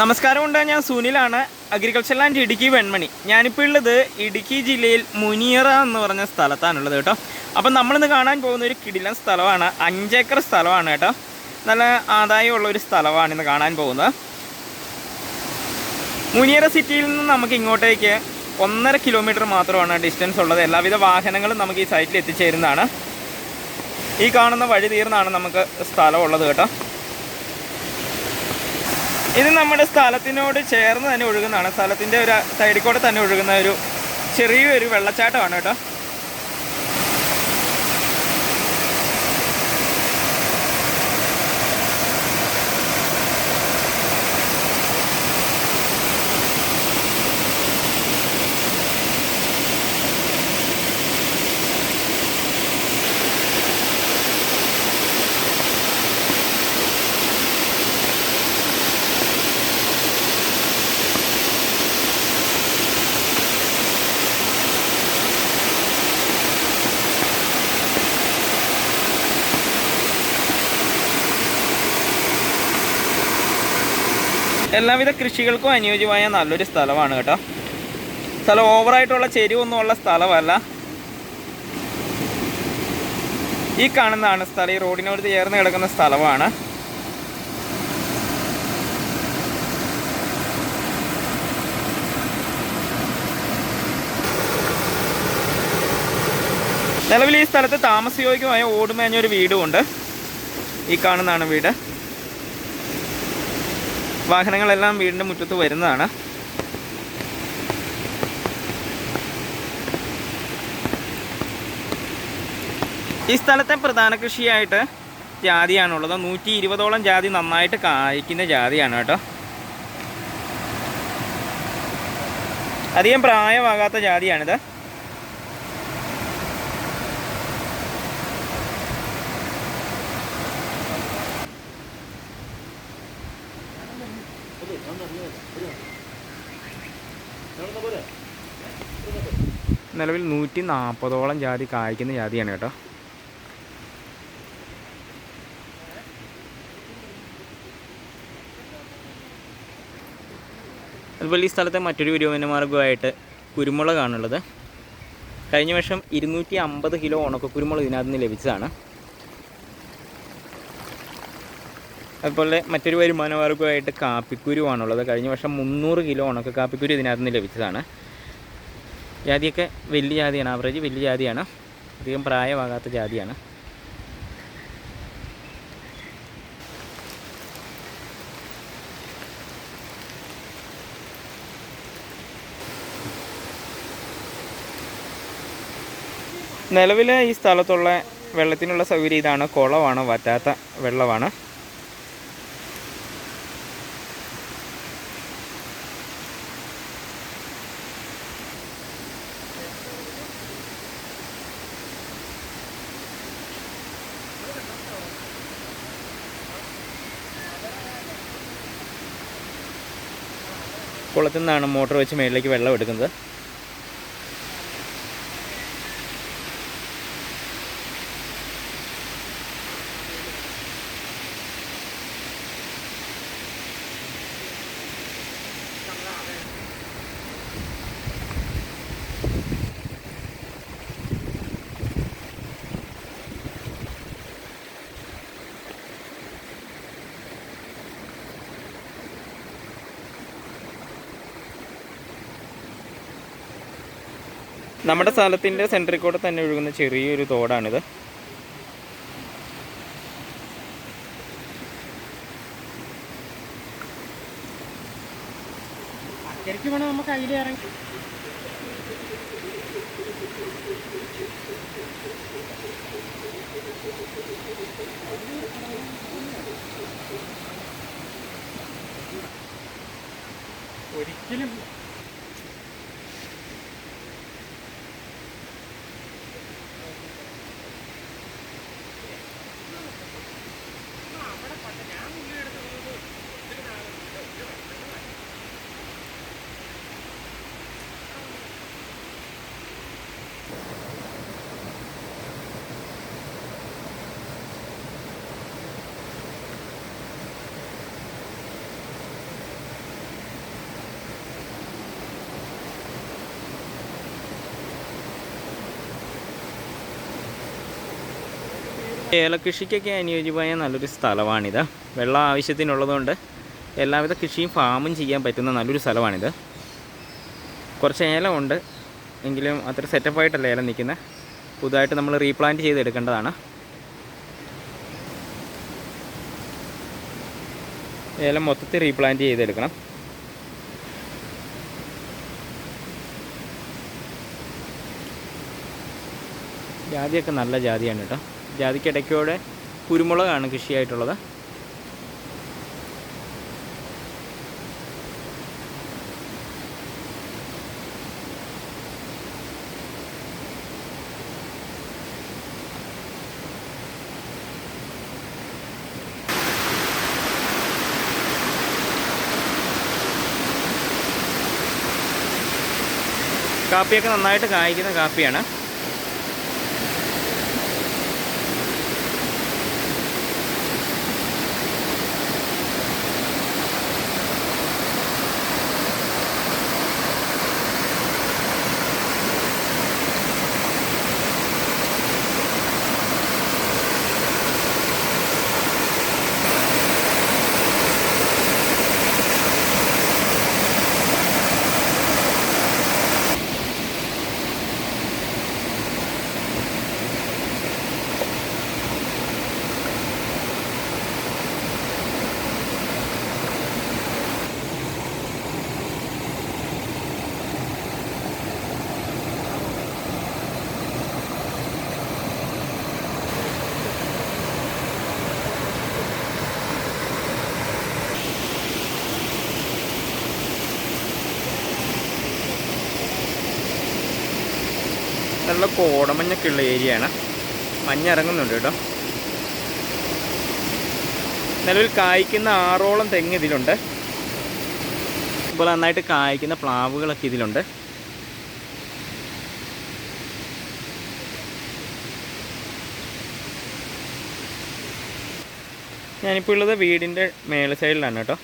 നമസ്കാരമുണ്ട്. ഞാൻ സുനിലാണ്. Agriculture land Idukki Venmani. ഞാനിപ്പോൾ ഉള്ളത് ഇടുക്കി ജില്ലയിൽ മുനിയറ എന്ന് പറഞ്ഞ സ്ഥലത്താണുള്ളത് കേട്ടോ. അപ്പം നമ്മളിന്ന് കാണാൻ പോകുന്ന ഒരു കിടിലൻ സ്ഥലമാണ്. അഞ്ചേക്കർ സ്ഥലമാണ് കേട്ടോ. നല്ല ആദായമുള്ള ഒരു സ്ഥലമാണ് ഇന്ന് കാണാൻ പോകുന്നത്. മുനിയറ സിറ്റിയിൽ നിന്ന് നമുക്ക് ഇങ്ങോട്ടേക്ക് ഒന്നര കിലോമീറ്റർ മാത്രമാണ് ഡിസ്റ്റൻസ് ഉള്ളത്. എല്ലാവിധ വാഹനങ്ങളും നമുക്ക് ഈ സൈറ്റിൽ എത്തിച്ചേരുന്നതാണ്. ഈ കാണുന്ന വഴി തീർന്നാണ് നമുക്ക് സ്ഥലമുള്ളത് കേട്ടോ. ഇത് നമ്മുടെ സ്ഥലത്തിനോട് ചേർന്ന് തന്നെ ഒഴുകുന്നതാണ്. സ്ഥലത്തിന്റെ ഒരു സൈഡിൽ കൂടെ തന്നെ ഒഴുകുന്ന ഒരു ചെറിയൊരു വെള്ളച്ചാട്ടമാണ് കേട്ടോ. എല്ലാവിധ കൃഷികൾക്കും അനുയോജ്യമായ നല്ലൊരു സ്ഥലമാണ് കേട്ടോ. സ്ഥലം ഓവറായിട്ടുള്ള ചെരിവൊന്നും ഉള്ള സ്ഥലമല്ല. ഈ കാണുന്നതാണ് സ്ഥലം. ഈ റോഡിനോട് ചേർന്ന് കിടക്കുന്ന സ്ഥലമാണ്. നിലവിൽ ഈ സ്ഥലത്ത് താമസയോഗ്യമായ ഓടുമേഞ്ഞൊരു വീടുമുണ്ട്. ഈ കാണുന്നതാണ് വീട്. വാഹനങ്ങളെല്ലാം വീടിന്റെ മുറ്റത്ത് വരുന്നതാണ്. ഈ സ്ഥലത്തെ പ്രധാന കൃഷിയായിട്ട് ജാതിയാണുള്ളത്. നൂറ്റി ഇരുപതോളം ജാതി നന്നായിട്ട് കായ്ക്കുന്ന ജാതിയാണ് കേട്ടോ. അധികം പ്രായമാകാത്ത ജാതിയാണിത്. നിലവിൽ നൂറ്റി നാൽപ്പതോളം ജാതി കായ്ക്കുന്ന ജാതിയാണ് കേട്ടോ. അതുപോലെ ഈ സ്ഥലത്തെ മറ്റൊരു വരുമാന മാർഗമായിട്ട് കുരുമുളകാണുള്ളത്. കഴിഞ്ഞ വർഷം ഇരുന്നൂറ്റി അമ്പത് കിലോ ഉണക്ക കുരുമുളക് ഇതിനകത്ത് നിന്ന് ലഭിച്ചതാണ്. അതുപോലെ മറ്റൊരു വരുമാന കാപ്പിക്കുരു കാപ്പിക്കുരുവാണുള്ളത് കഴിഞ്ഞ വർഷം മുന്നൂറ് കിലോ ഉണക്ക കാപ്പിക്കുരു ഇതിനകത്ത് നിന്ന് ലഭിച്ചതാണ്. ജാതിയൊക്കെ വലിയ ജാതിയാണ് ആവറേജ് വലിയ ജാതിയാണ്. അധികം പ്രായമാകാത്ത ജാതിയാണ്. നിലവിൽ ഈ സ്ഥലത്തുള്ള വെള്ളത്തിനുള്ള സൗകര്യം ഇതാണ്. കുളമാണ് വറ്റാത്ത വെള്ളമാണ്. കുളത്തിൽ നിന്നാണ് മോട്ടോർ വെച്ച് മേളിലേക്ക് വെള്ളം എടുക്കുന്നത്. നമ്മുടെ സ്ഥലത്തിന്റെ സെന്ററിൽ കൂടെ തന്നെ ഒഴുകുന്ന ചെറിയൊരു തോടാണിത്. ഒരിക്കലും ഏലകൃഷിക്കൊക്കെ അനുയോജ്യമായ നല്ലൊരു സ്ഥലമാണിത്. വെള്ളം ആവശ്യത്തിനുള്ളതുകൊണ്ട് എല്ലാവിധ കൃഷിയും ഫാമും ചെയ്യാൻ പറ്റുന്ന നല്ലൊരു സ്ഥലമാണിത്. കുറച്ച് ഏലമുണ്ട് എങ്കിലും അത്ര സെറ്റപ്പായിട്ടല്ല ഏലം നിൽക്കുന്നത് പുതുതായിട്ട് നമ്മൾ റീപ്ലാന്റ് ചെയ്തെടുക്കേണ്ടതാണ്. ഏലം മൊത്തത്തിൽ റീപ്ലാന്റ് ചെയ്തെടുക്കണം. ജാതിയൊക്കെ നല്ല ജാതിയാണ് കേട്ടോ. ജാതിക്ക് ഇടയ്ക്കൂടെ കുരുമുളകാണ് കൃഷിയായിട്ടുള്ളത്. കാപ്പിയൊക്കെ നന്നായിട്ട് കായ്ക്കുന്ന കാപ്പിയാണ്. നല്ല കോടമഞ്ഞൊക്കെ ഉള്ള ഏരിയയാണ്. മഞ്ഞ ഇറങ്ങുന്നുണ്ട് കേട്ടോ. നിലവിൽ കായ്ക്കുന്ന ആറോളം തെങ്ങ് ഇതിലുണ്ട്. ഇപ്പോൾ നന്നായിട്ട് കായ്ക്കുന്ന പ്ലാവുകളൊക്കെ ഇതിലുണ്ട്. ഞാനിപ്പോൾ ഉള്ളത് വീടിന്റെ മേലെ സൈഡിലാണ് കേട്ടോ.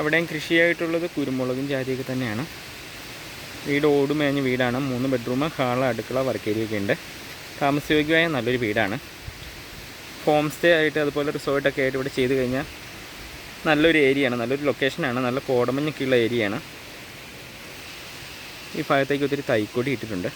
അവിടെയും കൃഷിയായിട്ടുള്ളത് കുരുമുളകും ജാതിയൊക്കെ തന്നെയാണ്. വീട് ഓടുമേഞ്ഞ വീടാണ്. മൂന്ന് ബെഡ്റൂം ഹാൾ അടുക്കള വർക്ക് ഏരിയ ഒക്കെ ഉണ്ട്. താമസയോഗ്യമായ നല്ലൊരു വീടാണ്. ഹോം സ്റ്റേ ആയിട്ട് അതുപോലെ റിസോർട്ടൊക്കെ ആയിട്ട് ഇവിടെ ചെയ്ത് കഴിഞ്ഞാൽ നല്ലൊരു ഏരിയയാണ് നല്ലൊരു ലൊക്കേഷനാണ് നല്ല കോടമഞ്ഞൊക്കെയുള്ള ഏരിയയാണ് ഈ ഭാഗത്തേക്ക് ഒത്തിരി തൈക്കൊടി ഇട്ടിട്ടുണ്ട്.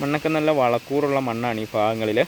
മണ്ണൊക്കെ നല്ല വളക്കൂറുള്ള മണ്ണാണ് ഈ ഭാഗങ്ങളിൽ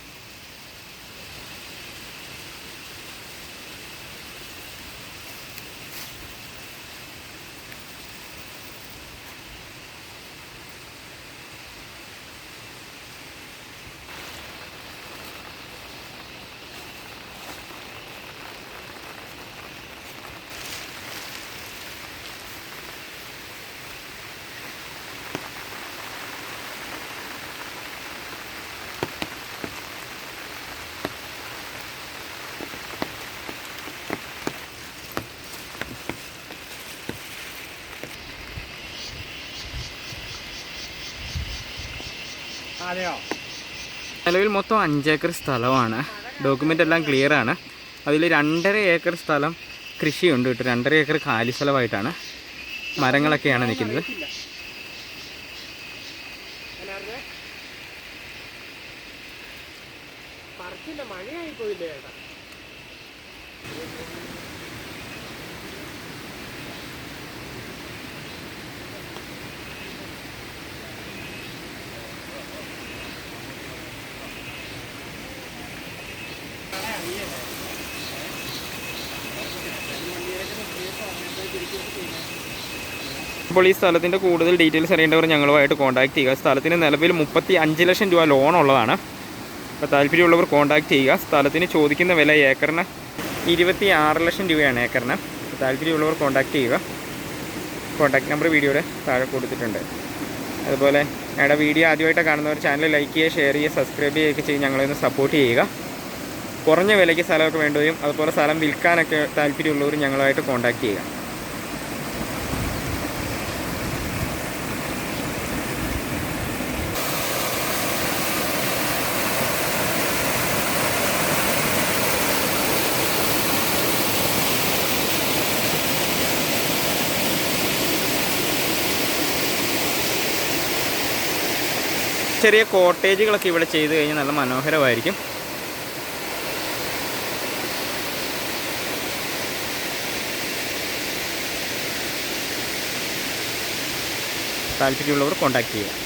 നിലവിൽ മൊത്തം അഞ്ചേക്കർ സ്ഥലമാണ്. ഡോക്യുമെന്റ് എല്ലാം ക്ലിയർ ആണ്. അതിൽ രണ്ടര ഏക്കർ സ്ഥലം കൃഷിയുണ്ട് കേട്ടോ. രണ്ടര ഏക്കർ കാലി സ്ഥലമായിട്ടാണ് മരങ്ങളൊക്കെയാണ് നിൽക്കുന്നത്. അപ്പോൾ ഈ സ്ഥലത്തിന്റെ കൂടുതൽ ഡീറ്റെയിൽസ് അറിയേണ്ടവർ ഞങ്ങളുമായിട്ട് കോൺടാക്ട് ചെയ്യുക. സ്ഥലത്തിന് നിലവിൽ മുപ്പത്തി അഞ്ച് ലക്ഷം രൂപ ലോൺ ഉള്ളതാണ്. അപ്പോൾ താല്പര്യമുള്ളവർ കോൺടാക്ട് ചെയ്യുക. സ്ഥലത്തിന് ചോദിക്കുന്ന വില ഏക്കറിന് ഇരുപത്തി ആറ് ലക്ഷം രൂപയാണ് ഏക്കറിന്. താല്പര്യമുള്ളവർ കോൺടാക്ട് ചെയ്യുക. കോൺടാക്ട് നമ്പർ വീഡിയോയുടെ താഴെ കൊടുത്തിട്ടുണ്ട്. അതുപോലെ ഞങ്ങളുടെ വീഡിയോ ആദ്യമായിട്ട് കാണുന്നവർ ചാനൽ ലൈക്ക് ചെയ്യുക ഷെയർ ചെയ്യുക സബ്സ്ക്രൈബ് ചെയ്യുകയൊക്കെ ചെയ്ത് ഞങ്ങളെ ഒന്ന് സപ്പോർട്ട് ചെയ്യുക. കുറഞ്ഞ വിലയ്ക്ക് സ്ഥലമൊക്കെ വേണ്ടുകയും അതുപോലെ സ്ഥലം വിൽക്കാനൊക്കെ താല്പര്യമുള്ളവർ ഞങ്ങളുമായിട്ട് കോൺടാക്റ്റ് ചെയ്യുക. ചെറിയ കോട്ടേജുകളൊക്കെ ഇവിടെ ചെയ്ത് കഴിഞ്ഞാൽ നല്ല മനോഹരമായിരിക്കും. താല്പര്യമുള്ളവർ കോൺടാക്ട് ചെയ്യുക.